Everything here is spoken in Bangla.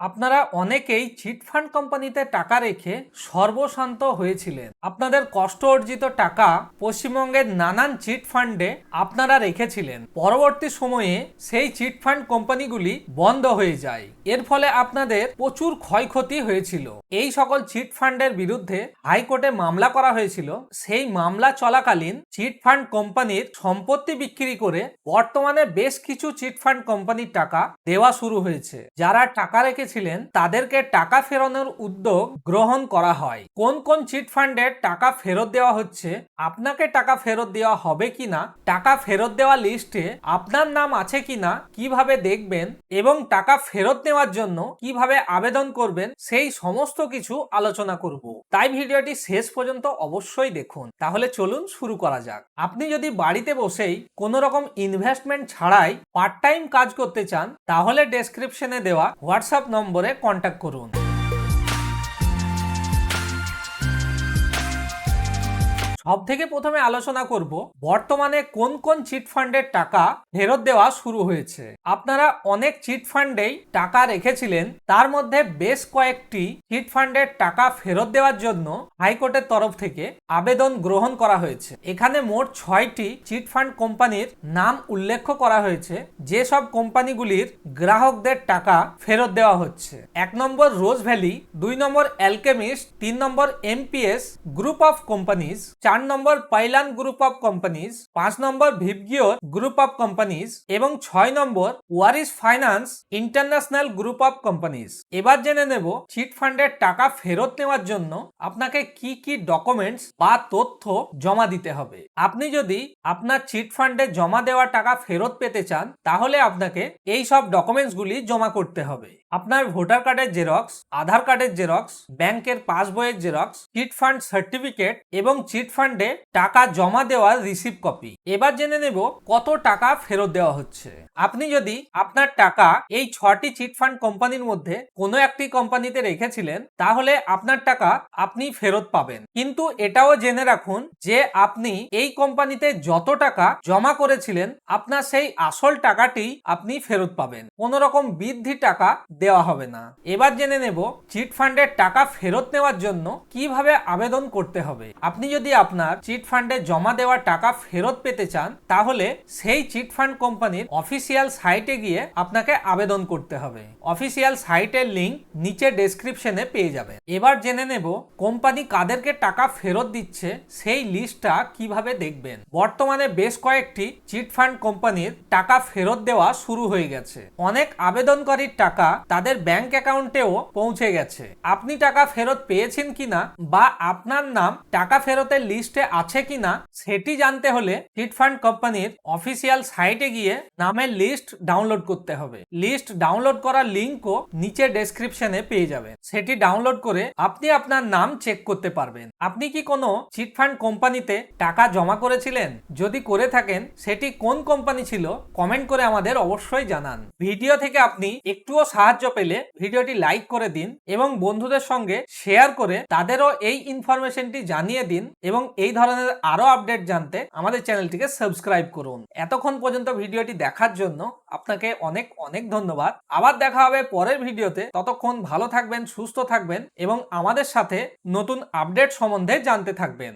আপনারা অনেকেই চিটফান্ড কোম্পানিতে টাকা রেখে সর্বশান্ত হয়েছিলেন। আপনাদের কষ্ট অর্জিত টাকা পশ্চিমবঙ্গের নানান চিটফান্ডে আপনারা রেখেছিলেন। পরবর্তী সময়ে সেই চিটফান্ড কোম্পানিগুলি বন্ধ হয়ে যায়। এর ফলে আপনাদের প্রচুর ক্ষয়ক্ষতি হয়েছিল। এই সকল চিটফান্ডের বিরুদ্ধে হাইকোর্টে মামলা করা হয়েছিল। সেই মামলা চলাকালীন চিটফান্ড কোম্পানির সম্পত্তি বিক্রি করে বর্তমানে বেশ কিছু চিটফান্ড কোম্পানির টাকা দেওয়া শুরু হয়েছে। যারা টাকা রেখেছিলেন তাদেরকে টাকা ফেরানোর উদ্যোগ গ্রহণ করা হয়। কোন কোন চিটফান্ডের টাকা ফেরত দেওয়া হচ্ছে, আপনাকে টাকা ফেরত দেওয়া হবে কিনা টাকা ফেরত দেওয়া লিস্টে আপনার নাম আছে কিনা কীভাবে দেখবেন এবং টাকা ফেরত নেওয়ার জন্য কীভাবে আবেদন করবেন, সেই সমস্ত কিছু আলোচনা করব। তাই ভিডিওটি শেষ পর্যন্ত অবশ্যই দেখুন। তাহলে চলুন শুরু করা যাক। আপনি যদি বাড়িতে বসেই কোনো রকম ইনভেস্টমেন্ট ছাড়াই পার্ট টাইম কাজ করতে চান, তাহলে ডেসক্রিপশনে দেওয়া হোয়াটসঅ্যাপ নম্বরে কন্ট্যাক্ট করুন। সব থেকে প্রথমে আলোচনা করব বর্তমানে কোন কোন চিট ফান্ডের টাকা ফেরত দেওয়া শুরু হয়েছে। আপনারা অনেক চিট ফান্ডেই টাকা রেখেছিলেন, তার মধ্যে বেশ কয়েকটি চিট ফান্ডের টাকা ফেরত দেওয়ার জন্য হাইকোর্টের তরফ থেকে আবেদন গ্রহণ করা হয়েছে। এখানে মোট ছয়টি চিট ফান্ড কোম্পানির নাম উল্লেখ করা হয়েছে, যেসব কোম্পানিগুলির গ্রাহকদের টাকা ফেরত দেওয়া হচ্ছে। এক নম্বর রোজ ভ্যালি, দুই নম্বর অ্যালকেমিস্ট, তিন number MPS, group of companies চার number Pailan group of companies, পাঁচ নম্বর ভিভগিওর গ্রুপ অফ কোম্পানিজ এবং ছয় number Waris finance international group of companies. এবার জেনে নেব চিট ফান্ডের টাকা ফেরত নেওয়ার জন্য আপনাকে কি কি ডকুমেন্টস বা তথ্য জমা দিতে হবে। আপনি যদি আপনার চিট ফান্ডে জমা দেওয়া টাকা ফেরত পেতে চান, তাহলে আপনাকে এই সব ডকুমেন্টসগুলি জমা করতে হবে। আপনার ভোটার কার্ডের জেরক্স, আধার কার্ডের জেরক্স, ব্যাংকের পাসবইয়ের জেরক্স, চিট ফান্ড সার্টিফিকেট এবং চিট ফান্ডে টাকা জমা দেওয়ার রিসিভ কপি এবার জেনে নেব কত টাকা ফেরত দেওয়া হচ্ছে। আপনি যদি আপনার টাকা এই ছটি চিট ফান্ড কোম্পানির মধ্যে কোনো একটি কোম্পানিতে রেখেছিলেন, তাহলে আপনার টাকা আপনি ফেরত পাবেন। কিন্তু এটাও জেনে রাখুন যে আপনি এই কোম্পানিতে যত টাকা জমা করেছিলেন, আপনার সেই আসল টাকাটি আপনি ফেরত পাবেন। কোনো রকম বৃদ্ধি টাকা দেওয়া হবে না। এবার জেনে নেব চিট ফান্ডের টাকা ফেরত নেওয়ার জন্য কীভাবে আবেদন করতে হবে। আপনি যদি আপনার চিট ফান্ডে জমা দেওয়া টাকা ফেরত পেতে চান, তাহলে সেই চিট ফান্ড কোম্পানির অফিসিয়াল সাইটে গিয়ে আপনাকে আবেদন করতে হবে। অফিসিয়াল সাইটের লিংক নিচে ডেসক্রিপশনে পেয়ে যাবেন। এবার জেনে নেব কোম্পানি কাদেরকে টাকা ফেরত দিচ্ছে, সেই লিস্টটা কীভাবে দেখবেন? বর্তমানে বেশ কয়েকটি চিট ফান্ড কোম্পানির টাকা ফেরত দেওয়া শুরু হয়ে গেছে। অনেক আবেদনকারীর টাকা তাদের ব্যাংক অ্যাকাউন্টেও পৌঁছে গেছে। আপনি টাকা ফেরত পেয়েছেন কিনা বা আপনার নাম টাকা ফেরতের লিস্টে আছে কিনা সেটি জানতে হলে চিটফান্ড কোম্পানির অফিসিয়াল সাইটে গিয়ে নামের লিস্ট ডাউনলোড করতে হবে। লিস্ট ডাউনলোড করার লিঙ্কও নিচে ডেসক্রিপশনে পেয়ে যাবেন। সেটি ডাউনলোড করে আপনি আপনার নাম চেক করতে পারবেন। আপনি কি কোনো চিটফান্ড কোম্পানিতে টাকা জমা করেছিলেন? যদি করে থাকেন, সেটি কোন কোম্পানি ছিল? কমেন্ট করে আমাদের অবশ্যই জানান। ভিডিও থেকে আপনি একটুও সাহায্য পেলে ভিডিওটি লাইক করে দিন এবং বন্ধুদের সঙ্গে শেয়ার করে তাদেরও এই ইনফরমেশনটি জানিয়ে দিন এবং এই ধরনের আরও আপডেট জানতে আমাদের চ্যানেলটিকে সাবস্ক্রাইব করুন। এতক্ষণ পর্যন্ত ভিডিওটি দেখার জন্য আপনাকে অনেক অনেক ধন্যবাদ। আবার দেখা হবে পরের ভিডিওতে। ততক্ষণ ভালো থাকবেন, সুস্থ থাকবেন এবং আমাদের সাথে নতুন আপডেট সম্বন্ধে জানতে থাকবেন।